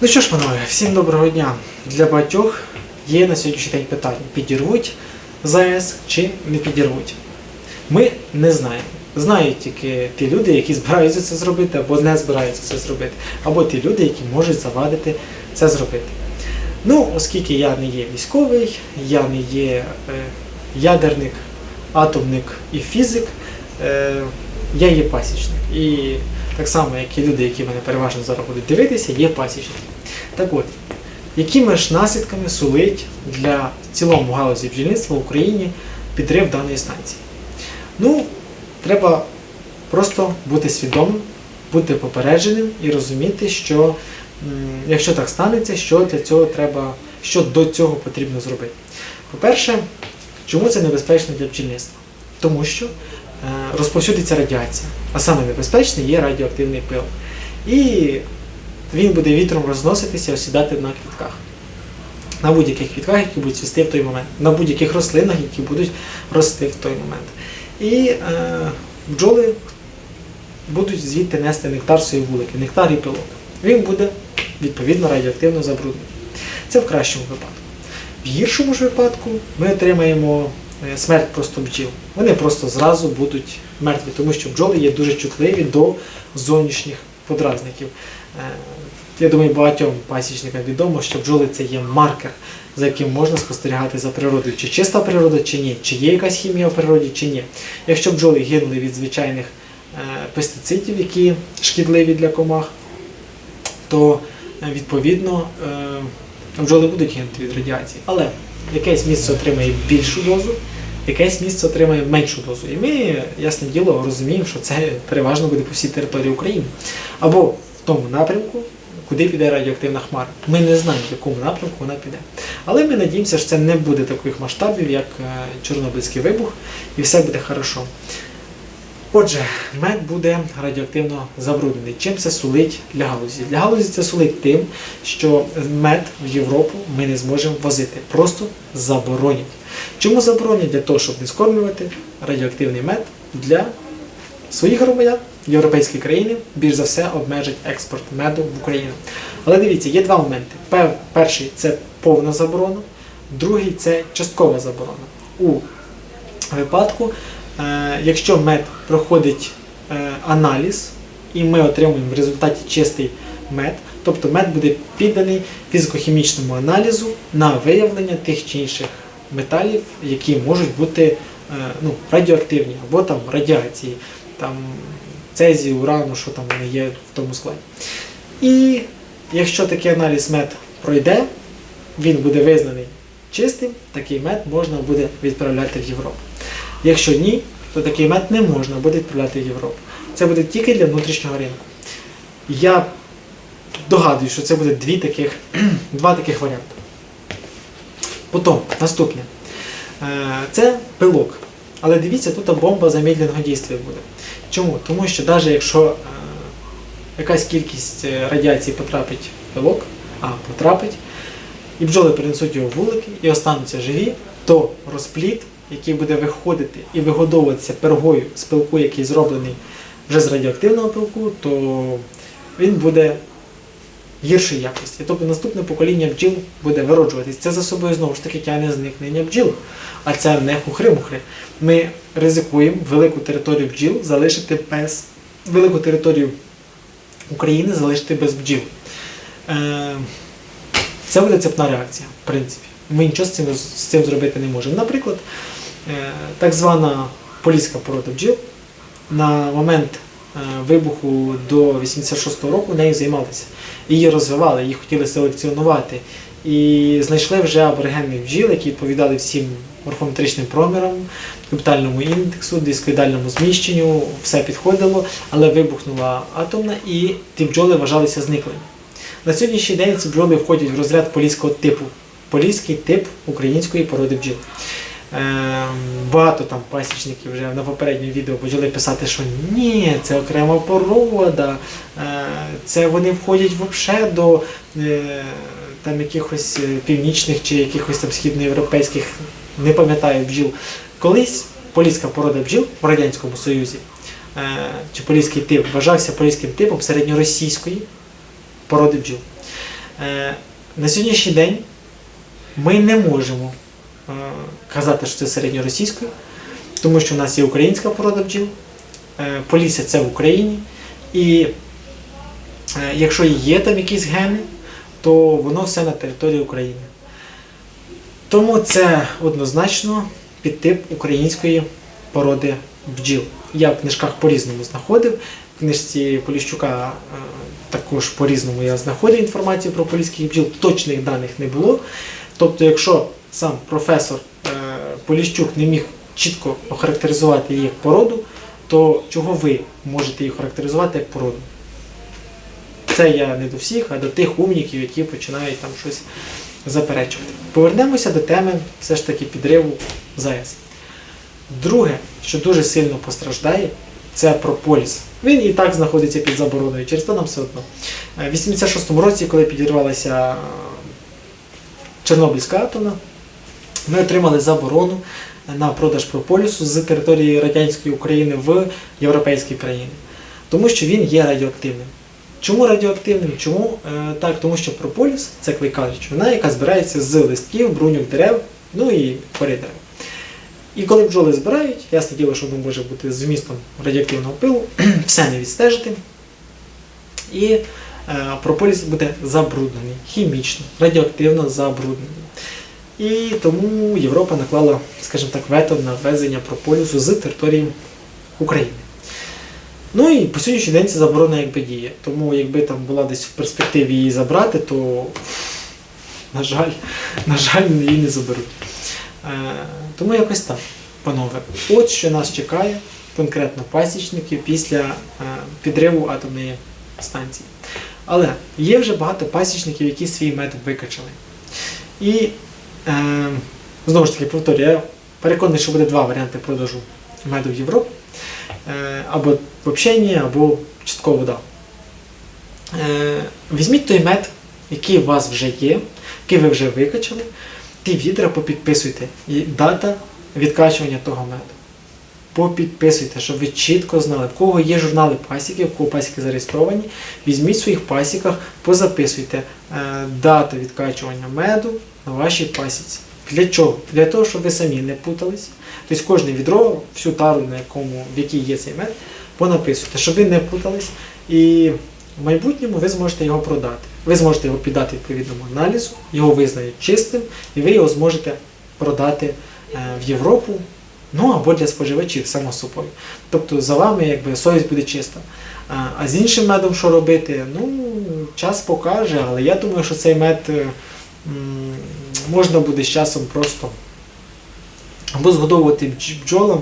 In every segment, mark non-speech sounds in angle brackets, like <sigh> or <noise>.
Ну що ж, панове, всім доброго дня. Для багатьох є на сьогоднішній день питання: підірвуть ЗАЕС чи не підірвуть. Ми не знаємо. Знають тільки ті люди, які збираються це зробити, або не збираються це зробити, або ті люди, які можуть завадити це зробити. Ну, оскільки я не є військовий, я не є е, ядерник, атомник і фізик, е, я є пасічник. І так само, як і люди, які мене переважно зараз будуть дивитися, є пасічники. Так от, якими ж наслідками сулить для цілому галузі бджільництва в Україні підрив даної станції? Ну, треба просто бути свідомим, бути попередженим і розуміти, що якщо так станеться, що для цього треба, що до цього потрібно зробити. По-перше, чому це небезпечно для бджільництва? Тому що розповсюдиться радіація, а саме небезпечний є радіоактивний пил. І він буде вітром розноситися, осідати на квітках. На будь-яких квітках, які будуть цвісти в той момент, на будь-яких рослинах, які будуть рости в той момент. І е, бджоли будуть звідти нести нектар свої вулики, нектар і пилок. Він буде відповідно радіоактивно забруднений. Це в кращому випадку. В гіршому ж випадку ми отримаємо е, смерть просто бджіл. Вони просто зразу будуть мертві, тому що бджоли є дуже чутливі до зовнішніх подразників. Е, Я думаю, багатьом пасічникам відомо, що бджоли це є маркер, за яким можна спостерігати за природою, чи чиста природа, чи ні, чи є якась хімія в природі, чи ні. Якщо бджоли гинули від звичайних е, пестицидів, які шкідливі для комах, то е, відповідно е, бджоли будуть гинути від радіації. Але якесь місце отримає більшу дозу, якесь місце отримає меншу дозу. І ми, ясне діло, розуміємо, що це переважно буде по всій території України. Або в тому напрямку, куди піде радіоактивна хмара. Ми не знаємо, в якому напрямку вона піде. Але ми надіємося, що це не буде таких масштабів, як е, Чорнобильський вибух, і все буде хорошо. Отже, мед буде радіоактивно забруднений. Чим це сулить для галузі? Для галузі це сулить тим, що мед в Європу ми не зможемо возити. Просто заборонять. Чому заборонять? Для того, щоб не скормлювати радіоактивний мед для своїх громадян, європейські країни, більш за все обмежать експорт меду в Україну. Але дивіться, є два моменти. Перший це повна заборона, другий це часткова заборона. У випадку, якщо мед проходить е, аналіз, і ми отримуємо в результаті чистий мед, тобто мед буде підданий фізико-хімічному аналізу на виявлення тих чи інших металів, які можуть бути е, ну, радіоактивні або там радіації, там цезі, урану, що там є в тому складі. І якщо такий аналіз мед пройде, він буде визнаний чистим, такий мед можна буде відправляти в Європу. Якщо ні, то такий мед не можна буде відправляти в Європу. Це буде тільки для внутрішнього ринку. Я догадую, що це буде дві таких, <clears throat> два таких варіанти. Потім, наступне. Е, Це пилок. Але дивіться, тут бомба замедленого дійства буде. Чому? Тому що навіть якщо е, якась кількість е, радіації потрапить в пилок, а потрапить, і бджоли принесуть його вулики і остануться живі, то розплід, який буде виходити і вигодовуватися пергою з пилку, який зроблений вже з радіоактивного пилку, то він буде гіршої якості. Тобто наступне покоління бджіл буде вироджуватись. Це за собою знову ж таки тягне зникнення бджіл. А це не хухри-мухри. Ми ризикуємо велику територію бджіл залишити без велику територію України залишити без бджіл. Е, Це буде цепна реакція, в принципі. Ми нічого з цим, з цим зробити не можемо. Наприклад, е, так звана поліська порода бджіл на момент е, вибуху до 86-го року нею займалися. Її розвивали, її хотіли селекціонувати. І знайшли вже аборигенних бджіл, які відповідали всім морфометричним промірам, капітальному індексу, дискоїдальному зміщенню, все підходило, але вибухнула атомна і ті бджоли вважалися зниклими. На сьогоднішній день ці бджоли входять в розряд поліського типу. Поліський тип української породи бджіл. Ем, Багато там пасічників вже на попередньому відео почали писати, що ні, це окрема порода, е, це вони входять взагалі до е, там якихось е, північних чи якихось там східноєвропейських, не пам'ятаю бджіл. Колись поліська порода бджіл в Радянському Союзі е, чи поліський тип вважався поліським типом середньоросійської породи бджіл. Е, на сьогоднішній день ми не можемо е, казати, що це середньоросійською, тому що в нас є українська порода бджіл, е, Полісся це в Україні. І е, якщо є там якісь гени, то воно все на території України. Тому це однозначно підтип української породи бджіл. Я в книжках по-різному знаходив. Книжці Поліщука е, також по-різному я знаходив інформацію про поліських бджіл, точних даних не було. Тобто, якщо сам професор е, Поліщук не міг чітко охарактеризувати її як породу, то чого ви можете її характеризувати як породу? Це я не до всіх, а до тих умніків, які починають там щось заперечувати. Повернемося до теми все ж таки підриву ЗАЕС. Друге, що дуже сильно постраждає, це прополіс. Він і так знаходиться під забороною, через то нам все одно. Е, В 86-му році, коли підірвалася е, Чорнобильська атомна, ми отримали заборону на продаж прополісу з території радянської України в європейські країни, тому що він є радіоактивним. Чому радіоактивним? Чому е, так? Тому що прополіс це клейка речовина, яка збирається з листків, бруньок дерев, ну і кори дерев. І коли бджоли збирають, ясне діло, що воно може бути з вмістом радіоактивного пилу, <clears throat> все не відстежити. І е, прополіс буде забруднений, хімічно, радіоактивно забруднений. І тому Європа наклала, скажімо так, вето на ввезення прополісу з території України. Ну і по сьогоднішній день це заборона якби діє. Тому якби там була десь в перспективі її забрати, то, на жаль, на жаль, її не заберуть. Тому якось так, панове. От що нас чекає конкретно пасічників після е, підриву атомної станції. Але є вже багато пасічників, які свій мед викачали. І е, знову ж таки повторюю, я переконаний, що буде два варіанти продажу меду в Європі. Е, або взагалі ні, або частково да. Е, візьміть той мед, який у вас вже є, який ви вже викачали, ті відра попідписуйте. І дата відкачування того меду. Попідписуйте, щоб ви чітко знали, в кого є журнали пасіки, в кого пасіки зареєстровані. Візьміть в своїх пасіках, позаписуйте е, дату відкачування меду на вашій пасіці. Для чого? Для того, щоб ви самі не путались. Тобто кожне відро, всю тару, на якому, в якій є цей мед, понаписуйте, щоб ви не путались. І в майбутньому ви зможете його продати. Ви зможете його піддати відповідному аналізу, його визнають чистим, і ви його зможете продати е, в Європу, ну або для споживачів, само собою. Тобто за вами якби совість буде чиста. А, з іншим медом що робити? Ну, час покаже, але я думаю, що цей мед е, можна буде з часом просто або згодовувати бдж- бджолам,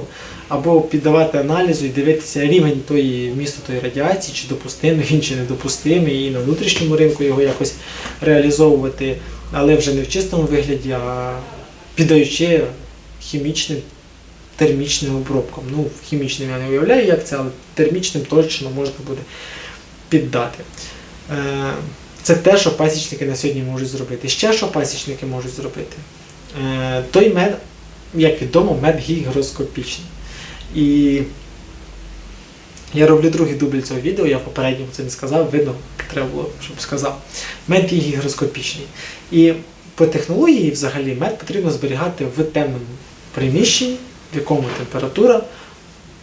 або піддавати аналізу і дивитися рівень тої вмісту тої радіації, чи допустимий він, чи недопустимий, і на внутрішньому ринку його якось реалізовувати, але вже не в чистому вигляді, а піддаючи хімічним термічним обробкам. Ну, хімічним я не уявляю, як це, але термічним точно можна буде піддати. Е, Це те, що пасічники на сьогодні можуть зробити. Ще що пасічники можуть зробити? Е, Той мед, як відомо, мед гігроскопічний. І я роблю другий дубль цього відео, я попередньому це не сказав, видно, треба було, щоб сказав. Мед є гігроскопічний. І по технології взагалі мед потрібно зберігати в темному приміщенні, в якому температура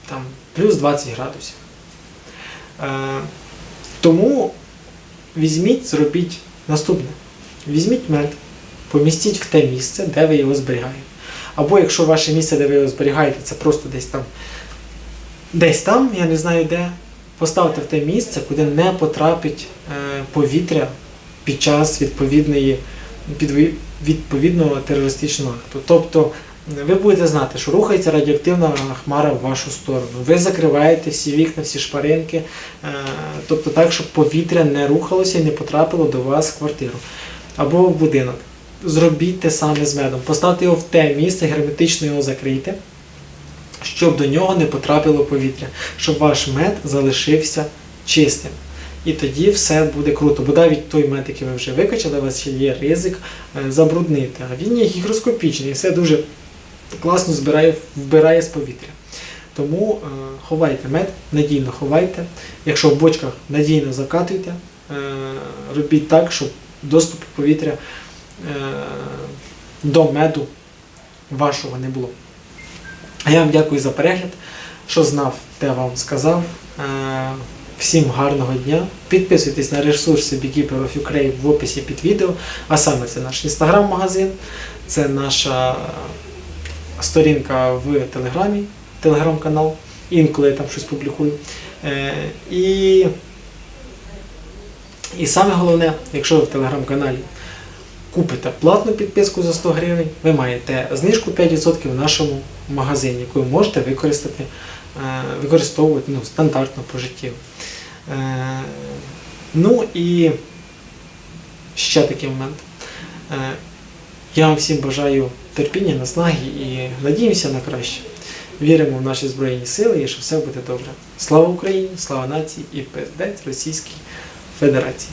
там, плюс 20 градусів. Е, тому візьміть, зробіть наступне. Візьміть мед, помістіть в те місце, де ви його зберігаєте. Або якщо ваше місце, де ви його зберігаєте, це просто десь там, десь там, я не знаю де, поставте в те місце, куди не потрапить е, повітря під час відповідної, відповідного терористичного акту. Тобто е, ви будете знати, що рухається радіоактивна хмара в вашу сторону. Ви закриваєте всі вікна, всі шпаринки, е, тобто так, щоб повітря не рухалося і не потрапило до вас в квартиру або в будинок. Зробіть те саме з медом. Поставте його в те місце, герметично його закрийте, щоб до нього не потрапило повітря, щоб ваш мед залишився чистим. І тоді все буде круто. Бо навіть той мед, який ви вже викачали, у вас ще є ризик е, забруднити. А він є гігроскопічний і все дуже класно збирає, вбирає з повітря. Тому е, ховайте мед, надійно ховайте. Якщо в бочках надійно закатуйте, е, робіть так, щоб доступу повітря до меду вашого не було. А я вам дякую за перегляд. Що знав, те вам сказав. Е, Всім гарного дня. Підписуйтесь на ресурси Beekeeper of Ukraine в описі під відео. А саме це наш інстаграм-магазин, це наша сторінка в Телеграмі, телеграм-канал. Інколи я там щось публікую. Е, І, і саме головне, якщо ви в телеграм-каналі купите платну підписку за 100 гривень, ви маєте знижку 5% в нашому магазині, яку ви можете використати, е, використовувати ну, стандартно по життю. Е, Ну і ще такий момент. Е, Я вам всім бажаю терпіння, наснаги і надіємося на краще. Віримо в наші Збройні Сили і що все буде добре. Слава Україні, слава нації і пиздець Російській Федерації.